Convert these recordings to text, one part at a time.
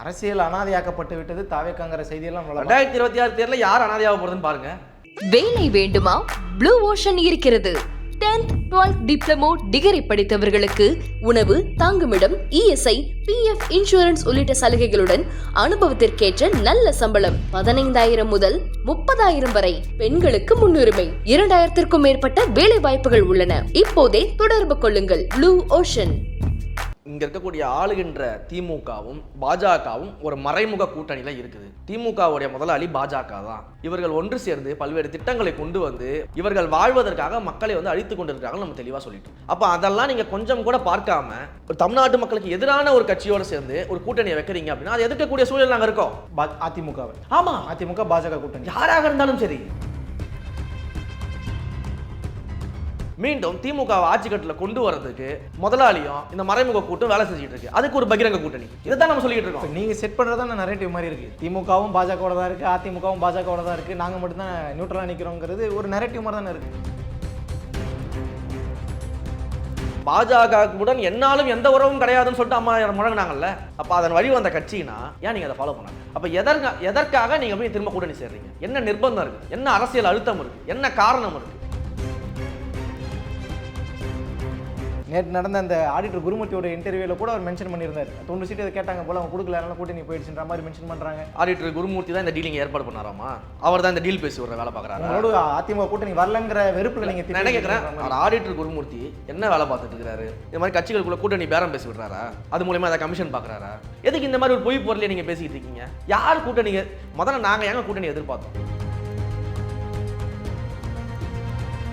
அரசியல் அனாதையாக்கப்பட்டு விட்டது தாவேக்காங்கிற செய்தியெல்லாம் வளர ரெண்டாயிரத்தி இருபத்தி ஆறு தேர்தலில் யார் அனாதையாக போகிறதுன்னு பாருங்க. வேலை வேண்டுமா? ப்ளூ ஓஷன் இருக்கிறது. 10th 12th டிப்ளமோ டிகிரி படித்தவர்களுக்கு உணவு தங்குமிடம் இஎஸ்ஐ பிஎஃப் இன்சூரன்ஸ் உள்ளிட்ட சலுகைகளுடன் அனுபவத்திற்கேற்ற நல்ல சம்பளம் பதினைந்தாயிரம் முதல் முப்பதாயிரம் வரை பெண்களுக்கு முன்னுரிமை. இரண்டாயிரத்திற்கும் மேற்பட்ட வேலை வாய்ப்புகள் உள்ளன. இப்போதே தொடர்பு கொள்ளுங்கள். ப்ளூ ஓஷன் இங்க இருக்கக்கூடிய ஆளுகின்ற திமுகவும் பாஜகவும் ஒரு மறைமுக கூட்டணியில இருக்குது. திமுகவுடைய முதலாளி பாஜக தான். இவர்கள் ஒன்று சேர்ந்து பல்வேறு திட்டங்களை கொண்டு வந்து இவர்கள் வாழ்வதற்காக மக்களை வந்து அழித்து கொண்டிருக்காங்க நம்ம தெளிவா சொல்லிட்டோம். அப்ப அதெல்லாம் நீங்க கொஞ்சம் கூட பார்க்காம ஒரு தமிழ்நாட்டு மக்களுக்கு எதிரான ஒரு கட்சியோட சேர்ந்து ஒரு கூட்டணியை வைக்கிறீங்க அப்படின்னா அது எதிர்க்கக்கூடிய சூழல் நாங்க இருக்கோம். அதிமுகவை. ஆமா. அதிமுக பாஜக கூட்டணி. யாராக இருந்தாலும் சரி. மீண்டும் திமுக ஆட்சி கட்டில் கொண்டு வரதுக்கு முதலாளியும் இந்த மறைமுக கூட்டம் வேலை செஞ்சுட்டு இருக்கு. அதுக்கு ஒரு பகிரங்க கூட்டணி. இதை தான் நம்ம சொல்லிட்டு இருக்கோம். நீங்க செட் பண்றதா நரேட்டிவ் மாதிரி இருக்கு? திமுகவும் பாஜகவோட தான் இருக்கு அதிமுகவும் பாஜகவோட தான் இருக்கு. நாங்க மட்டும்தான் நியூட்ரலா நிக்கிறோங்கிறது ஒரு நரேட்டிவ் மாதிரி தானே இருக்கு. பாஜகவுடன் என்னாலும் எந்த உறவும் கிடையாதுன்னு சொல்லிட்டு அம்மா முழங்கினாங்கல்ல? அப்ப அதன் வழி வந்த கட்சினா ஏன் நீங்க அதை ஃபாலோ பண்ணாங்க அப்ப எதற்கா எதற்காக நீங்க போய் திரும்ப கூட்டணி சேர்றீங்க? என்ன நிர்பந்தம் இருக்கு? என்ன அரசியல் அழுத்தம் இருக்கு? என்ன காரணம் இருக்கு? நேற்று நடந்த அந்த ஆடிட்டர் குருமூர்த்தியோட இன்டர்வியூல கூட அவர் மென்ஷன் பண்ணியிருந்தாரு. தொண்ணூறு சீட் இதை கேட்டாங்க போல அவங்க கொடுக்கல அதனால கூட்டணி போயிடுச்சுன்ற மாதிரி மென்ஷன் பண்றாங்க. ஆடிட்டர் குருமூர்த்தி தான் இந்த டீலிங் ஏற்பாடு பண்ணாராமா? அவர் தான் இந்த டீல் பேசி விடுற வேலை பார்க்குறாரு? உங்களோட அதிமுக கூட்டணி வரலங்கிற வெறுப்புல நீங்க நான் என்ன கேட்குறேன் அவர் ஆடிட்டர் குருமூர்த்தி என்ன வேலை பார்த்துட்டு இருக்காரு? இந்த மாதிரி கட்சிகளுக்குள்ள கூட்டணி பேரம் பேசி விடுறாரா? அது மூலியமா அதை கமிஷன் பார்க்குறாரா? எதுக்கு இந்த மாதிரி ஒரு பொய் பொருளையை நீங்க பேசிக்கிட்டு இருக்கீங்க? யார் கூட்டணி முதல்ல நாங்க ஏங்க கூட்டணி எதிர்பார்த்தோம்?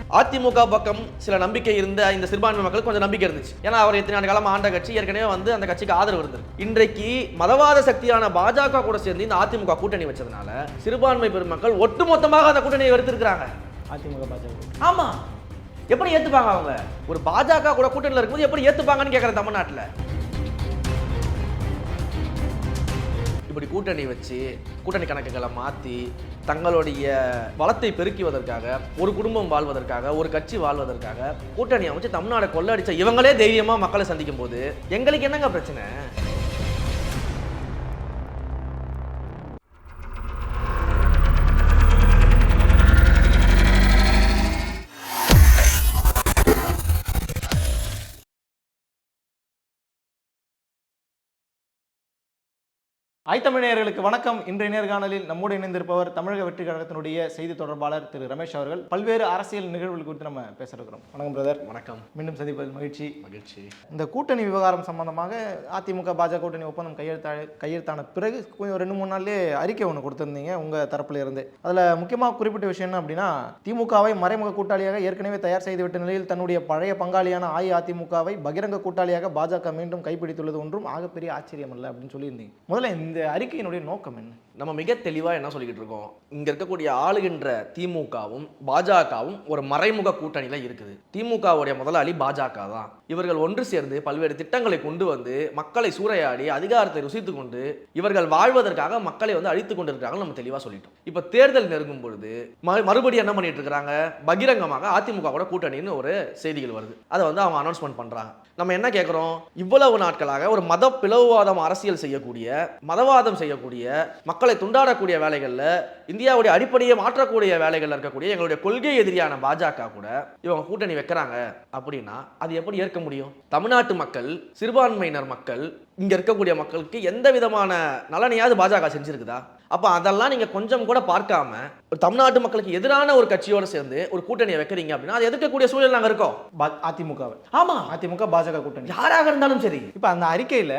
அதிமுக பக்கம் சில நம்பிக்கை இருந்த இந்த சிறுபான்மை மக்களுக்கு கொஞ்சம் நம்பிக்கை இருந்துச்சு. ஏன்னா அவர் எத்தனை ஆண்டு காலமா ஆண்ட கட்சி ஏற்கனவே வந்து அந்த கட்சிக்கு ஆதரவு இருந்திருக்கு. இன்றைக்கு மதவாத சக்தியான பாஜக கூட சேர்ந்து இந்த அதிமுக கூட்டணி வச்சதுனால சிறுபான்மை பெருமக்கள் ஒட்டுமொத்தமாக அந்த கூட்டணியை வெறுத்திருக்கிறாங்க. அதிமுக பாஜக. ஆமா. எப்படி ஏத்துப்பாங்க அவங்க? ஒரு பாஜக கூட கூட்டணியில் இருக்கும்போது எப்படி ஏத்துப்பாங்கன்னு கேட்குறேன் தமிழ்நாட்டுல. இப்படி கூட்டணி வச்சு கூட்டணி கணக்குகளை மாற்றி தங்களுடைய வளத்தை பெருக்குவதற்காக ஒரு குடும்பம் வாழ்வதற்காக ஒரு கட்சி வாழ்வதற்காக கூட்டணி அமைச்சு தமிழ்நாடை கொள்ளடிச்ச இவங்களே தைரியமா மக்களை சந்திக்கும் போது எங்களுக்கு என்னங்க பிரச்சனை? ஐத்தமிழர்களுக்கு வணக்கம். இன்றைய நேர்காணலில் நம்மோடு இணைந்திருப்பவர் தமிழக வெற்றி கழகத்தினுடைய செய்தி தொடர்பாளர் திரு ரமேஷ் அவர்கள். பல்வேறு அரசியல் நிகழ்வுகள் குறித்து நம்ம பேச இருக்கிறோம் வணக்கம் பிரதர் வணக்கம். மீண்டும் சந்திப்பதில் மகிழ்ச்சி. மகிழ்ச்சி. இந்த கூட்டணி விவகாரம் சம்பந்தமாக அதிமுக பாஜக கூட்டணி ஒப்பந்தம் கையெழுத்தா கையெழுத்தான பிறகு கொஞ்சம் ரெண்டு மூணு நாள்லயே அறிக்கை ஒன்று கொடுத்திருந்தீங்க உங்க தரப்புல இருந்து. அதுல முக்கியமாக குறிப்பிட்ட விஷயம் என்ன அப்படின்னா திமுகவை மறைமுக கூட்டாளியாக ஏற்கனவே தயார் செய்துவிட்ட நிலையில் தன்னுடைய பழைய பங்காளியான அஇஅதிமுகவை பகிரங்க கூட்டாளியாக பாஜக மீண்டும் கைப்பிடித்துள்ளது ஒன்றும் ஆகப்பெரிய ஆச்சரியம் அல்ல அப்படின்னு சொல்லியிருந்தீங்க. முதல்ல இந்த அறிக்கையினுடைய நோக்கம் என்ன? நம்ம மிக தெளிவாக என்ன சொல்லிக்கிட்டு இருக்கோம்? இங்கே இருக்கக்கூடிய ஆளுகின்ற திமுகவும் பாஜகவும் ஒரு மறைமுக கூட்டணியில் இருக்குது. திமுகவுடைய முதலாளி பாஜக தான். இவர்கள் ஒன்று சேர்ந்து பல்வேறு திட்டங்களை கொண்டு வந்து மக்களை சூறையாடி அதிகாரத்தை ருசித்து கொண்டு இவர்கள் வாழ்வதற்காக மக்களை வந்து அழித்து கொண்டிருக்காங்க நம்ம தெளிவாக சொல்லிட்டோம். இப்போ தேர்தல் நெருங்கும் பொழுது மறுபடியும் என்ன பண்ணிட்டு இருக்கிறாங்க பகிரங்கமாக அதிமுக கூட கூட்டணின்னு ஒரு செய்திகள் வருது. அதை வந்து அவங்க அனௌன்ஸ்மெண்ட் பண்ணுறாங்க நம்ம என்ன கேட்குறோம் இவ்வளவு நாட்களாக ஒரு மத பிளவுவாதம் அரசியல் செய்யக்கூடிய மதவாதம் செய்யக்கூடிய மக்களை துண்டாடக்கூடிய வேலைகளில் இந்தியாவுடைய அடிப்படையை மாற்றக்கூடிய வேலைகளில் இருக்கக்கூடிய எங்களுடைய கொள்கை எதிரியான பாஜக கூட இவங்க கூட்டணி வைக்கிறாங்க அப்படின்னா அது எப்படி ஏற்க முடியும்? தமிழ்நாட்டு மக்கள் சிறுபான்மையினர் மக்கள் இங்க இருக்கக்கூடிய மக்களுக்கு எந்த விதமான நலனையாவது பாஜக செஞ்சிருக்குதா? அப்ப அதெல்லாம் நீங்க கொஞ்சம் கூட பார்க்காம ஒரு தமிழ்நாட்டு மக்களுக்கு எதிரான ஒரு கட்சியோட சேர்ந்து ஒரு கூட்டணியை வைக்கிறீங்க அப்படின்னா அது எதிர்க்கக்கூடிய சூழல் நாங்க இருக்கோம். அதிமுகவை. ஆமா. அதிமுக பாஜக கூட்டணி. யாராக இருந்தாலும் சரி. இப்போ அந்த அறிக்கையில்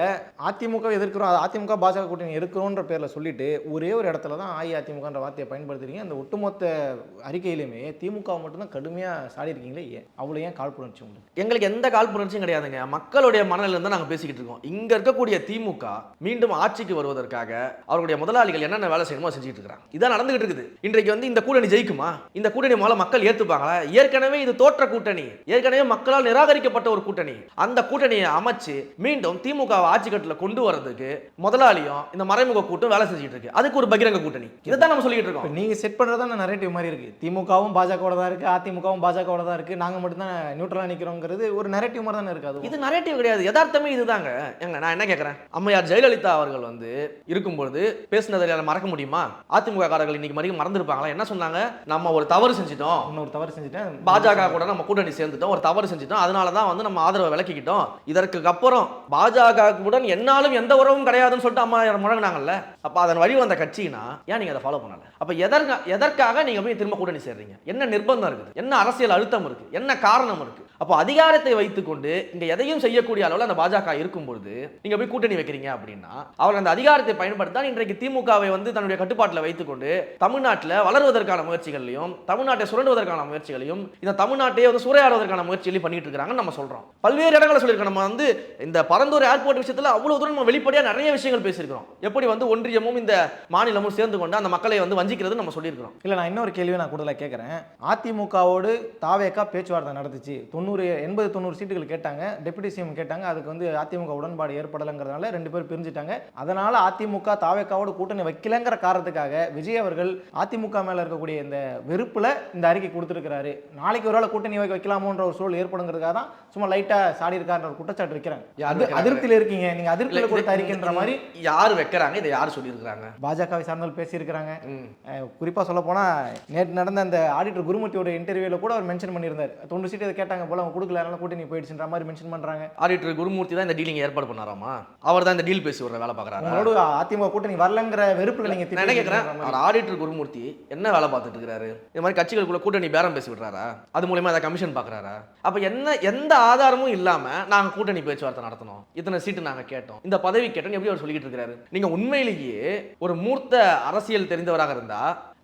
அதிமுக எதிர்க்கிறோம் அது அதிமுக பாஜக கூட்டணி இருக்கிறோன்ற பேரில் சொல்லிட்டு ஒரே ஒரு இடத்துல தான் அஇஅதிமுகன்ற வார்த்தையை பயன்படுத்துறீங்க. அந்த ஒட்டுமொத்த அறிக்கையிலுமே திமுக மட்டும்தான் கடுமையாக சாடி இருக்கீங்களே ஏன்? அவ்வளோ ஏன் காழ்ப்புணர்ச்சி உங்களுக்கு? எங்களுக்கு எந்த காழ்ப்புணர்ச்சியும் கிடையாதுங்க. மக்களுடைய மனநிலை தான் நாங்கள் பேசிக்கிட்டு இருக்கோம். இங்க இருக்கக்கூடிய திமுக மீண்டும் ஆட்சிக்கு வருவதற்காக அவர்களுடைய முதலாளிகள் என்ன என்னென்ன வேலை செய்யணுமோ செஞ்சுட்டு இருக்காங்க இதான் நடந்துகிட்டு இருக்குது. இன்றைக்கு வந்து இந்த கூட்டணி ஜெயிக்குமா? இந்த கூட்டணி முதல்ல மக்கள் ஏத்துப்பாங்களா? ஏற்கனவே இது தோற்ற கூட்டணி. ஏற்கனவே மக்களால் நிராகரிக்கப்பட்ட ஒரு கூட்டணி. அந்த கூட்டணியை அமைச்சு மீண்டும் திமுக ஆட்சி கட்டில் கொண்டு வரதுக்கு முதலாளியும் இந்த மறைமுக கூட்டம் வேலை செஞ்சுட்டு இருக்கு. அதுக்கு ஒரு பகிரங்க கூட்டணி. இதை தான் நம்ம சொல்லிட்டு இருக்கோம். நீங்கள் செட் பண்ணுறது தான் நரேட்டிவ் மாதிரி இருக்குது திமுகவும் பாஜகவோட தான் இருக்குது அதிமுகவும் பாஜகவோட தான் இருக்குது நாங்கள் மட்டும்தான் நியூட்ரலாக நிற்கிறோங்கிறது ஒரு நரேட்டிவ் மாதிரி தானே இருக்குது இது நரேட்டிவ் கிடையாது. யதார்த்தமே இதுதாங்க. ஏங்க நான் என்ன கேட்குறேன் அம்மையார் ஜெயலலிதா அவர்கள் வந்து இருக்கும்பொழுது பேசினதை மறக்க முடியுமா? அதிமுக காரர்கள் இன்னைக்கு வரைக்கும் மறந்துருப்பாங்களா என்ன சொன்னாங்க? நம்ம ஒரு தவறு செஞ்சிட்டோம். இன்னொரு தவறு செஞ்சுட்டேன் பாஜக கூட நம்ம கூட்டணி சேர்ந்துட்டோம் ஒரு தவறு செஞ்சுட்டோம். அதனால தான் வந்து நம்ம ஆதரவை விலக்கிக்கிட்டோம். இதற்கு அப்புறம் பாஜகவுடன் என்னாலும் எந்த உறவும் கிடையாதுன்னு சொல்லிட்டு அம்மா முழங்கினாங்கல்ல? அப்ப அதன் வழி வந்த கட்சினா ஏன் நீங்க அதை ஃபாலோ பண்ணல? அப்ப எதற்கா எதற்காக நீங்க போய் திரும்ப கூட்டணி சேர்றீங்க? என்ன நிர்பந்தம் இருக்குது? என்ன அரசியல் அழுத்தம் இருக்கு? என்ன காரணம் இருக்கு? அப்போ அதிகாரத்தை வைத்துக்கொண்டு இங்க எதையும் செய்யக்கூடிய அளவில் அந்த பாஜக இருக்கும் பொழுது நீங்க போய் கூட்டணி வைக்கிறீங்க அப்படின்னா அவர் அந்த அதிகாரத்தை பயன்படுத்தால் இன்றைக்கு திமுகவை வந்து தன்னுடைய கட்டுப்பாட்டில் வைத்துக்கொண்டு தமிழ்நாட்டில் வளர்வதற்கான முயற்சிகளையும் தமிழ்நாட்டை சுரண்டுவதற்கான முயற்சிகளையும் இந்த தமிழ்நாட்டையே வந்து சூறையாடுவதற்கான முயற்சிகளையும் பண்ணிட்டு இருக்காங்கன்னு நம்ம சொல்றோம். பல்வேறு இடங்களை சொல்லியிருக்கோம். நம்ம வந்து இந்த பரந்தூர் ஏர்போர்ட் விஷயத்துல அவ்வளவு தூரம் நம்ம வெளிப்படையா நிறைய விஷயங்கள் பேசியிருக்கிறோம். எப்படி வந்து ஒன்றியமும் இந்த மாநிலமும் சேர்ந்து கொண்டு அந்த மக்களை வந்து வஞ்சிக்கிறது நம்ம சொல்லியிருக்கிறோம். இல்லை நான் இன்னொரு கேள்வியை நான் கூடுதலாக கேட்குறேன் அதிமுகவோடு தாவேக்கா பேச்சுவார்த்தை நடந்துச்சு. தொண்ணூறு எண்பது தொண்ணூறு சீட்டுகள் கேட்டாங்க. டெபுட்டி சிஎம் கேட்டாங்க. அதுக்கு வந்து அதிமுக உடன்பாடு ஏற்படலைங்கிறதுனால ரெண்டு பேரும் பிரிஞ்சுட்டாங்க. அதனால அதிமுக தாவேக்காவோட கூட்டணி வைக்கலங்கிற காரணத்துக்காக விஜய் அவர்கள் அதிமுக மேல இருக்கக்கூடிய இந்த வெறுப்புல இந்த அறிக்கை கொடுத்துருக்கிறாரு. நாளைக்கு ஒருவேளை கூட்டணி வைக்க வைக்கலாமோன்ற ஒரு சூழல் ஏற்படுங்கிறதுக்காக தான் சும்மா லைட்டா சாடி இருக்காருன்ற ஒரு குற்றச்சாட்டு வைக்கிறாங்க? அது? அதிருப்தியில இருக்கீங்க. நீங்க அதிருப்தியில கொடுத்த அறிக்கைன்ற மாதிரி யார் வைக்கிறாங்க? இதை யார் சொல்லியிருக்கிறாங்க? பாஜகவை சார்ந்தவர்கள் பேசியிருக்கிறாங்க. ம். அஹ் குறிப்பா சொல்ல போனா நேற்று நடந்த அந்த ஆடிட்டர் குருமூர்த்தியோட இன்டர்வியூல கூட அவர் மென்ஷன் பண்ணியிருந்தார். தொண்ணூறு சீட்டு கேட்டாங்க போல அவங்க கொடுக்கல அதனால கூட்டணி போயிடுச்சுன்ற மாதிரி மென்ஷன் பண்றாங்க. ஆடிட்டர் குருமூர்த்தி தான் இந்த டீலிங் ஏற்பாடு பண்ணாராமா? அவர் தான் இந்த டீல் பேசி விடுற வேலை பார்க்குறாரு? அதிமுக கூட்டணி வரலங்கிற வெறுப்புல நீங்க நான் என்ன கேட்குறேன் திட்டிட்டு அவர் ஆடிட்டர் குருமூர்த்தி என்ன வேலை பார்த்துட்டு இருக்கிறாரு இந்த மாதிரி கட்சிகளுக்குள்ள கூட்டணி பேரம் பேசி விடுறாரா? அது மூலயமா அதை கமிஷன் பார்க்குறாரா? அப்போ என்ன எந்த ஆதாரமும் இல்லாம நாங்க கூட்டணி பேச்சுவார்த்தை நடத்தணும். இத்தனை சீட்டு நாங்க கேட்டோம். இந்த பதவி கேட்டோம் எப்படி அவர் சொல்லிக்கிட்டு இருக்காரு நீங்க உண்மையிலேயே ஒரு மூர்த்த அரசியல் தெரிந்தவராக இருந்தா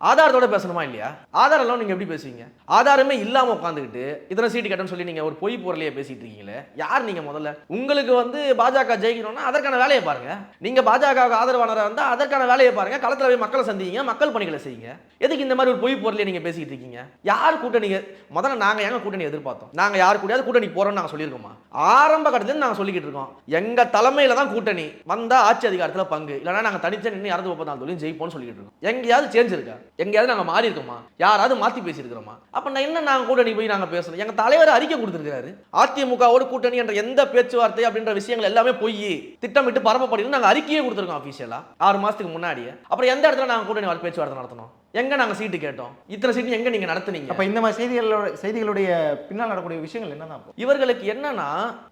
ஆதாரத்தோட பேசணுமா இல்லையா? ஆதாரம் எல்லாம் நீங்க எப்படி பேசுவீங்க? ஆதாரமே இல்லாம உட்காந்துக்கிட்டு இத்தனை சீட்டு கேட்டோம்னு சொல்லி நீங்க ஒரு பொய் பொருளையே பேசிட்டு இருக்கீங்களே? யார் நீங்க முதல்ல? உங்களுக்கு வந்து பாஜக ஜெயிக்கணும்னா அதற்கான வேலையை பாருங்க. நீங்க பாஜகவுக்கு ஆதரவாளராக இருந்தால் அதற்கான வேலையை பாருங்க. களத்துல போய் மக்களை சந்திங்க மக்கள் பணிகளை செய்யுங்க. எதுக்கு இந்த மாதிரி ஒரு பொய் பொருளையே நீங்க பேசிட்டு இருக்கீங்க? யார் கூட்டணி முதல்ல நாங்க எங்க கூட்டணி எதிர்பார்த்தோம்? நாங்க யார் கூடயாவது கூட்டணி போகிறோம்னு நாங்க சொல்லியிருக்கோமா? ஆரம்ப கட்டத்துல நாங்க சொல்லிக்கிட்டு இருக்கோம். எங்க தலைமையில தான் கூட்டணி. வந்தா ஆட்சி அதிகாரத்துல பங்கு. இல்லைன்னா நாங்க தனிச்சு நின்று இறந்து ஒப்பந்தாலும் ஜெயிப்போம்னு சொல்லிக்கிட்டு இருக்கோம். எங்கேயாவது சேஞ்ச் இருக்கா? எங்கேயாவது நாங்கள் மாறி இருக்கோமா யாராவது மாற்றி பேசியிருக்கிறோமா? அப்போ நான் என்ன நாங்கள் கூட்டணி போய் நாங்கள் பேசணும்? எங்கள் தலைவர் அறிக்கை கொடுத்துருக்காரு அதிமுகவோட கூட்டணி என்ற எந்த பேச்சுவார்த்தை அப்படின்ற விஷயங்கள் எல்லாமே போய் திட்டமிட்டு பரப்பப்படுகிறது நாங்கள் அறிக்கையே கொடுத்துருக்கோம் அஃபீஷியலாக ஆறு மாதத்துக்கு முன்னாடியே. அப்புறம் எந்த இடத்துல நாங்கள் கூட்டணி பேச்சுவார்த்தை நடத்தணும்? எங்க நாங்க சீட்டு கேட்டோம்? இத்தனை சீட்டு எங்க நீங்க நடத்துனீங்க? அப்ப இந்த மாதிரி செய்திகளோட செய்திகளுடைய பின்னால் நடக்கக்கூடிய விஷயங்கள் என்னதான்? இவர்களுக்கு என்னன்னா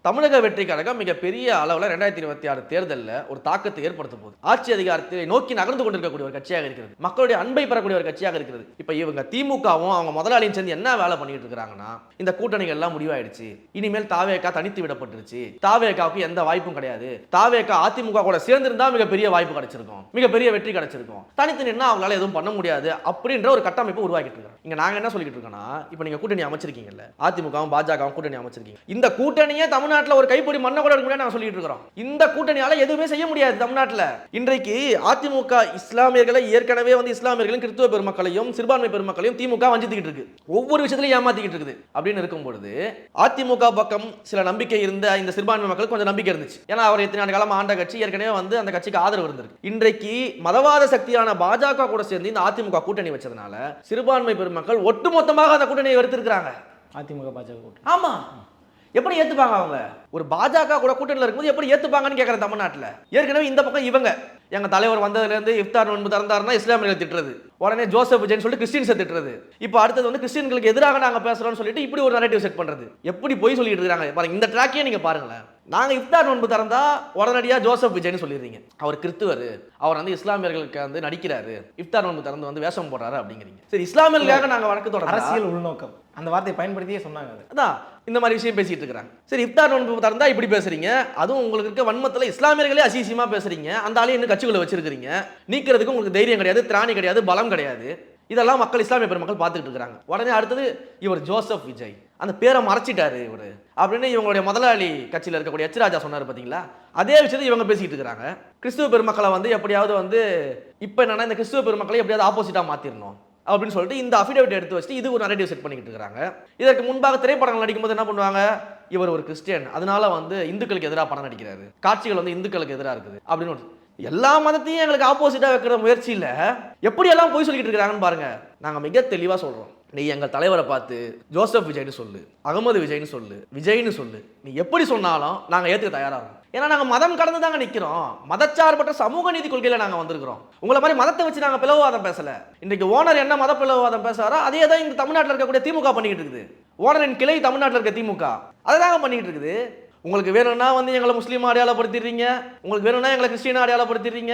தமிழக வெற்றி கழகம் மிகப்பெரிய அளவில் ரெண்டாயிரத்தி இருபத்தி ஆறு தேர்தலில் ஒரு தாக்கத்தை ஏற்படுத்த போகுது. ஆட்சி அதிகாரத்தை நோக்கி நகர்ந்து கொண்டிருக்கக்கூடிய ஒரு கட்சியாக இருக்கிறது. மக்களுடைய அன்பை பெறக்கூடிய ஒரு கட்சியாக இருக்கிறது. இப்போ இவங்க திமுகவும் அவங்க முதலாளியும் சேர்ந்து என்ன வேலை பண்ணிட்டு இருக்காங்கன்னா இந்த கூட்டணிகள் எல்லாம் முடிவாயிடுச்சு. இனிமேல் தாவேக்கா தனித்து விடப்பட்டுருச்சு. தாவேக்காவுக்கு எந்த வாய்ப்பும் கிடையாது. தாவேக்கா அதிமுக கூட சேர்ந்திருந்தா மிகப்பெரிய வாய்ப்பு கிடைச்சிருக்கும். மிகப்பெரிய வெற்றி கிடைச்சிருக்கும். தனித்து நின்னா அவங்களால எதுவும் பண்ண முடியாது. அப்படின்ற ஒரு கட்டமைப்பு உருவாக்கிட்டு இருக்காங்க. இங்க நாங்க என்ன சொல்லிட்டு இருக்கோம்னா இப்போ நீங்க கூட்டணி அமைச்சிருக்கீங்கல்ல அதிமுகவும் பாஜகவும் கூட்டணி அமைச்சிருக்கீங்க. இந்த கூட்டணியே தமிழ்நாட்டில் ஒரு கைப்பிடி மண்ணை கூட எடுக்க முடியாது நாங்க சொல்லிட்டு இருக்கிறோம். இந்த கூட்டணியால எதுவுமே செய்ய முடியாது தமிழ்நாட்டில். இன்றைக்கு அதிமுக இஸ்லாமியர்களை ஏற்கனவே வந்து இஸ்லாமியர்களும் கிறிஸ்துவ பெருமக்களையும் சிறுபான்மை பெருமக்களையும் திமுக வஞ்சித்துக்கிட்டு இருக்கு. ஒவ்வொரு விஷயத்திலையும் ஏமாத்திக்கிட்டு இருக்குது. அப்படின்னு இருக்கும் பொழுது அதிமுக பக்கம் சில நம்பிக்கை இருந்த இந்த சிறுபான்மை மக்களுக்கு கொஞ்சம் நம்பிக்கை இருந்துச்சு. ஏன்னா அவர் எத்தனை ஆண்டு காலம் ஆண்ட கட்சி ஏற்கனவே வந்து அந்த கட்சிக்கு ஆதரவு இருந்திருக்கு. இன்றைக்கு மதவாத சக்தியான பாஜக கூட சேர்ந்து இந்த அதிமுக கூட்டணி வச்சதுனால சிறுபான்மை பெருமக்கள் ஒட்டுமொத்தமாக அந்த கூட்டணியை வெறுத்திருக்கிறாங்க. அதிமுக பாஜக கூட்டணி. ஆமா. எப்படி ஏத்துப்பாங்க அவங்க? ஒரு பாஜக கூட கூட்டணியில் இருக்கும்போது எப்படி ஏத்துப்பாங்கன்னு கேட்குறேன் தமிழ்நாட்டில். ஏற்கனவே இந்த பக்கம் இவங்க. எங்க தலைவர் வந்ததுலேருந்து இஃப்தார் நோன்பு திறந்தாருன்னா இஸ்லாமியர்கள் திட்டுறது. உடனே ஜோசப் விஜய்னு சொல்லிட்டு கிறிஸ்டின்ஸை திட்டுறது. இப்போ அடுத்தது வந்து கிறிஸ்டின்களுக்கு எதிராக நாங்க பேசுறோம்னு சொல்லிட்டு இப்படி ஒரு நரேட்டிவ் செட் பண்றது. எப்படி போய் சொல்லிட்டு இருக்காங்க? பாருங்க இந்த ட்ராக்கையே நீங்க பாருங்களேன். நாங்க இஃப்தார் நோன்பு திறந்தா உடனடியா ஜோசப் விஜய்னு சொல்லிடுறீங்க. அவர் கிறிஸ்துவர். அவர் வந்து இஸ்லாமியர்களுக்கு வந்து நடிக்கிறாரு. இஃப்தார் நோன்பு திறந்து வந்து வேஷம் போடுறாரு அப்படிங்கிறீங்க. சரி இஸ்லாமியர்களுக்காக நாங்க வழக்கு தொடர்றோம் அரசியல் உள்நோக்கம். அந்த வார்த்தையை பயன்படுத்தியே சொன்னாங்க அது. அதான் இந்த மாதிரி விஷயம் பேசிட்டு இருக்காங்க சரி இஃப்தார் நோன்பு திறந்தா இப்படி பேசுறீங்க. அதுவும் உங்களுக்கு இருக்க வன்மத்துல இஸ்லாமியர்களே அசிசியமா பேசுறீங்க. அந்த ஆளையும் இன்னும் கட்சிக்குள்ள வச்சிருக்கீங்க நீக்கிறதுக்கு உங்களுக்கு தைரியம் கிடையாது திராணி கிடையாது பலம் கிடையாது. இதெல்லாம் மக்கள் இஸ்லாமிய பெருமக்கள் பார்த்துட்டு இருக்கிறாங்க. உடனே அடுத்தது இவர் ஜோசப் விஜய். அந்த பேரை மறைச்சிட்டாரு இவர். அப்படின்னு இவங்களுடைய முதலாளி கட்சியில் இருக்கக்கூடிய எச் ராஜா சொன்னார் பார்த்தீங்களா அதே விஷயத்தை இவங்க பேசிக்கிட்டு இருக்கிறாங்க. கிறிஸ்துவ பெருமக்களை வந்து எப்படியாவது வந்து இப்போ என்னன்னா இந்த கிறிஸ்துவ பெருமக்களை எப்படியாவது ஆப்போசிட்டாக மாற்றிடணும் அப்படின்னு சொல்லிட்டு இந்த அஃபிடேவிட் எடுத்து வச்சுட்டு இது ஒரு நரேட்டிவ் செட் பண்ணிக்கிட்டு இருக்காங்க இதற்கு முன்பாக திரைப்படங்கள் நடிக்கும்போது என்ன பண்ணுவாங்க? இவர் ஒரு கிறிஸ்டியன். அதனால வந்து இந்துக்களுக்கு எதிராக படம் நடிக்கிறாரு. காட்சிகள் வந்து இந்துக்களுக்கு எதிராக இருக்குது. அப்படின்னு ஒரு- எல்லா மதத்தையும் எங்களுக்கு ஆப்போசிட்டாக வைக்கிற முயற்சியில் எப்படி எல்லாம் போய் சொல்லிக்கிட்டு இருக்கிறாங்கன்னு பாருங்க. நாங்கள் மிக தெளிவாக சொல்கிறோம் நீ எங்கள் தலைவரை பார்த்து ஜோசப் விஜய்னு சொல்லு அகமது விஜய்னு சொல்லு விஜய்னு சொல்லு. நீ எப்படி சொன்னாலும் நாங்கள் ஏற்றுக்க தயாராகும். ஏன்னா நாங்கள் மதம் கடந்து தாங்க நிற்கிறோம் மதச்சார்பற்ற சமூக நீதி கொள்கையில் நாங்கள் வந்திருக்கிறோம். உங்களை மாதிரி மதத்தை வச்சு நாங்கள் பிளவுவாதம் பேசல. இன்றைக்கு ஓனர் என்ன மத பிளவுவாதம் பேசுறாரோ அதே தான் இங்கே தமிழ்நாட்டில் இருக்கக்கூடிய திமுக பண்ணிக்கிட்டு இருக்குது. ஓனரின் கிளை தமிழ்நாட்டில் இருக்க திமுக. அதை தாங்க பண்ணிக்கிட்டு இருக்குது. உங்களுக்கு வேணும்னா வந்து எங்களை முஸ்லீம் அடையாளப்படுத்திடுறீங்க. உங்களுக்கு வேணும்னா எங்களை கிறிஸ்டியன் அடையாளப்படுத்திடுறீங்க.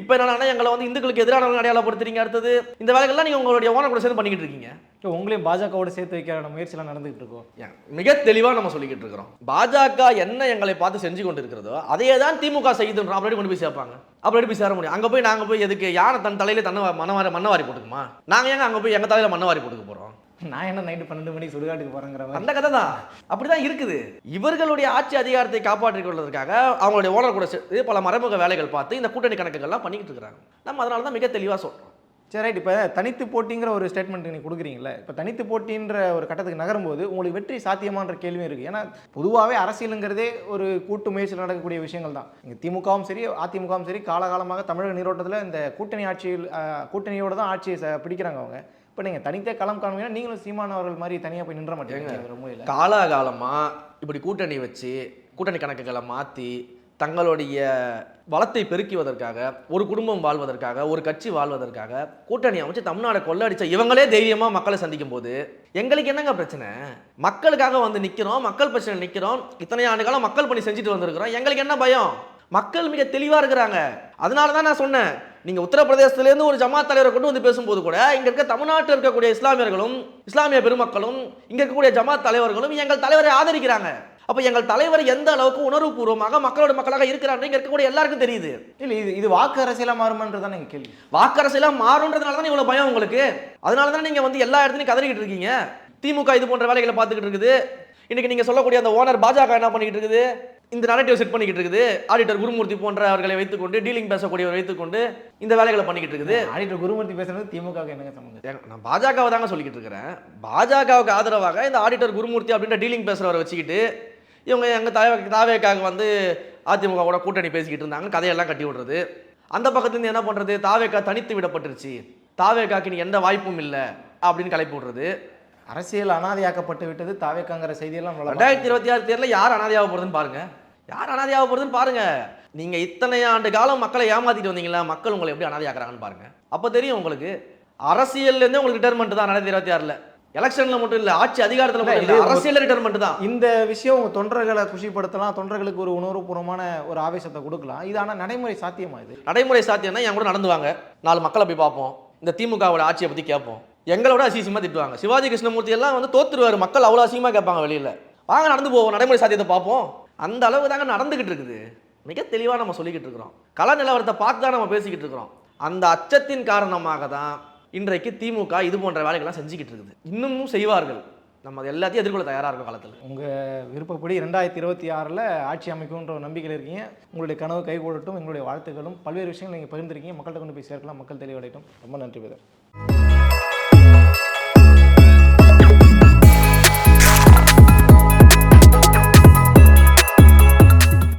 இப்போ என்னன்னா எங்களை வந்து இந்துக்களுக்கு எதிரானவங்க அடையாளப்படுத்துறீங்க. அடுத்தது இந்த வேலைகள்லாம் நீங்கள் உங்களுடைய ஓனர் கூட சேர்ந்து பண்ணிக்கிட்டு இருக்கீங்க. உங்களையும் பாஜகவோட சேர்த்து வைக்கிற முயற்சியெல்லாம் நடந்துகிட்டு இருக்கோம் மிக தெளிவாக நம்ம சொல்லிக்கிட்டு இருக்கிறோம். பாஜக என்ன எங்களை பார்த்து செஞ்சு கொண்டு இருக்கிறதோ அதையே தான் திமுக செய்யுதுன்றோம் அப்படி கொண்டு போய் சேர்ப்பாங்க. அப்படி எப்படி போய் சேர முடியும்? அங்கே போய் நாங்கள் போய் எதுக்கு யானை தன் தலையில தன்னை மண்ணவாரி மண்ணவாரி போட்டுக்குமா? நாங்கள் ஏங்க அங்கே போய் எங்கள் தலையில மண்ணவாரி போட்டுக்க போகிறோம் நான் என்ன நைட்டு பன்னெண்டு மணிக்கு சுடுகாட்டுக்கு போகிறேங்கிற அந்த கதை தான் அப்படிதான் இருக்குது. இவர்களுடைய ஆட்சி அதிகாரத்தை காப்பாற்றிக் கொள்வதற்காக அவங்களுடைய ஓனர் கூட சேர்த்து பல மறைமுக வேலைகள் பார்த்து இந்த கூட்டணி கணக்குகள்லாம் பண்ணிக்கிட்டு இருக்காங்க நம்ம அதனால தான் மிக தெளிவாக சொல்றோம். சரி ரைட் இப்போ தனித்து போட்டிங்கிற ஒரு ஸ்டேட்மெண்ட் நீங்கள் கொடுக்குறீங்களே இப்போ தனித்து போட்டின்ற ஒரு கட்டத்துக்கு நகரும்போது உங்களுக்கு வெற்றி சாத்தியமான்ற கேள்வியும் இருக்குது ஏன்னா பொதுவாகவே அரசியலுங்கிறதே ஒரு கூட்டு முயற்சியில் நடக்கக்கூடிய விஷயங்கள் தான். இங்கே திமுகவும் சரி அதிமுகவும் சரி காலகாலமாக தமிழக நீரோட்டத்தில் இந்த கூட்டணி ஆட்சியில் கூட்டணியோட தான் ஆட்சியை ச- பிடிக்கிறாங்க அவங்க. இப்போ நீங்கள் தனித்தே களம் காணுவீங்கன்னா நீங்களும் சீமான் அவர்கள் மாதிரி தனியாக போய் நின்ற மாட்டீங்க ரொம்ப காலாகாலமா இப்படி கூட்டணி வச்சு கூட்டணி கணக்குகளை மாற்றி தங்களுடைய வளத்தை பெருக்குவதற்காக ஒரு குடும்பம் வாழ்வதற்காக ஒரு கட்சி வாழ்வதற்காக கூட்டணி அமைச்சு தமிழ்நாடு கொள்ளடிச்ச இவங்களே தைரியமாக மக்களை சந்திக்கும் போது எங்களுக்கு என்னங்க பிரச்சனை? மக்களுக்காக வந்து நிற்கிறோம் மக்கள் பிரச்சனை நிற்கிறோம் இத்தனை ஆண்டு காலம் மக்கள் பணி செஞ்சுட்டு வந்திருக்கிறோம் எங்களுக்கு என்ன பயம்? மக்கள் மிக தெளிவாக இருக்கிறாங்க. அதனால தான் நான் சொன்னேன். நீங்கள் உத்தரப்பிரதேசத்துலேருந்து ஒரு ஜமாத் தலைவரை கொண்டு வந்து பேசும்போது கூட இங்கே இருக்க தமிழ்நாட்டில் இருக்கக்கூடிய இஸ்லாமியர்களும் இஸ்லாமிய பெருமக்களும் இங்கே இருக்கக்கூடிய ஜமாத் தலைவர்களும் எங்கள் தலைவரை ஆதரிக்கிறாங்க. அப்போ எங்கள் தலைவர் எந்த அளவுக்கு உணர்வுபூர்வமாக மக்களோட மக்களாக இருக்கிறார் இங்கே இருக்கக்கூடிய எல்லாருக்கும் தெரியுது. இல்லை இது இது வாக்கு அரசியலாக மாறுமன்றது தான் நீங்கள் கேள்வி. வாக்கரசெல்லாம் மாறுன்றதுனால தான் இவ்வளோ பயம் உங்களுக்கு? அதனால தான் நீங்கள் வந்து எல்லா இடத்துலையும் கதறிக்கிட்டு இருக்கீங்க? திமுக இது போன்ற வேலைகளை பார்த்துக்கிட்டு இருக்குது. இன்னைக்கு நீங்கள் சொல்லக்கூடிய அந்த ஓனர் பாஜக என்ன பண்ணிக்கிட்டு இருக்குது? இந்த நரேட்டிவ் செட் பண்ணிக்கிட்டு இருக்குது ஆடிட்டர் குருமூர்த்தி போன்ற அவர்களை வைத்துக்கொண்டு டீலிங் பேசக்கூடியவர் வைத்துக்கொண்டு இந்த வேலைகளை பண்ணிக்கிட்டு இருக்குது ஆடிட்டர் குருமூர்த்தி பேசுறது திமுகவுக்கு என்னங்க சம்மந்தம்? ஏங்க, நான் பாஜகவை தாங்க சொல்லிக்கிட்டு இருக்கிறேன் பாஜகவுக்கு ஆதரவாக இந்த ஆடிட்டர் குருமூர்த்தி அப்படின்ற டீலிங் பேசுகிறவரை வச்சுக்கிட்டு இவங்க எங்கள் தாவே தாவேக்காக வந்து அதிமுகவோட கூட்டணி பேசிக்கிட்டு இருந்தாங்க கதையெல்லாம் கட்டி விடுறது. அந்த பக்கத்துலேருந்து என்ன பண்ணுறது தாவேக்கா தனித்து விடப்பட்டுருச்சு. தாவேக்காக்கு இனி எந்த வாய்ப்பும் இல்லை அப்படின்னு கிளப்பி விடுறது. அரசியல் அனாதையாக்கப்பட்டு விட்டது தாவேக்காங்கிற செய்தியெல்லாம் ரெண்டாயிரத்தி இருபத்தி ஆறு தேர்தலில் யார் அனாதையாக போகிறதுன்னு பாருங்க. யார் அனாதையாக போகிறதுன்னு பாருங்க. நீங்கள் இத்தனை ஆண்டு காலம் மக்களை ஏமாத்திட்டு வந்தீங்களா? மக்கள் உங்களை எப்படி அனாதையாக்குறாங்கன்னு பாருங்க. அப்போ தெரியும் உங்களுக்கு. அரசியல்லேருந்தே உங்களுக்கு ரிட்டர்மெண்ட் தான் ரெண்டாயிரத்தி இருபத்தி ஆறில். எலெக்ஷனில் மட்டும் இல்லை ஆட்சி அதிகாரத்தில் மட்டும் இல்ல, அரசியல் ரிட்டர்மெண்ட் தான். இந்த விஷயம் உங்க தொண்டர்களை குஷிப்படுத்தலாம் தொண்டர்களுக்கு ஒரு உணர்வுபூர்வமான ஒரு ஆவேசத்தை கொடுக்கலாம். இது ஆனா நடைமுறை சாத்தியமா இது? நடைமுறை சாத்தியம்னா என் கூட நடந்து வாங்க நாலு மக்களை போய் பார்ப்போம். இந்த திமுகவோட ஆட்சியை பற்றி கேட்போம். எங்களோட அசிசியமாக திட்டுவாங்க. சிவாஜி கிருஷ்ணமூர்த்தி எல்லாம் வந்து தோத்துருவார். மக்கள் அவ்வளோ அசிங்கமாக கேட்பாங்க வெளியில். வாங்க நடந்து போவோம். நடைமுறை சாத்தியத்தை பார்ப்போம். அந்த அளவு தாங்க நடந்துக்கிட்டு இருக்குது. மிக தெளிவாக நம்ம சொல்லிக்கிட்டு இருக்கிறோம். கள நிலவரத்தை பார்த்து தான் நம்ம பேசிக்கிட்டு இருக்கிறோம். அந்த அச்சத்தின் காரணமாக தான் இன்றைக்கு திமுக இது போன்ற வேலைகள்லாம் செஞ்சுக்கிட்டு இருக்குது. இன்னமும் செய்வார்கள். நம்ம அது எல்லாத்தையும் எதிர்கொள்ள தயாராக இருக்கும் காலத்தில். உங்கள் விருப்பப்படி ரெண்டாயிரத்தி இருபத்தி ஆறில் ஆட்சி அமைக்கும்ன்ற ஒரு நம்பிக்கையில் இருக்கீங்க. உங்களுடைய கனவு கைகூடட்டும் எங்களுடைய வாழ்த்துக்களும். பல்வேறு விஷயங்கள் நீங்கள் பகிர்ந்துருக்கீங்க. மக்கள்கிட்ட கொண்டு போய் சேர்க்கலாம். மக்கள் தெளிவடையட்டும். ரொம்ப நன்றி பிரதர்.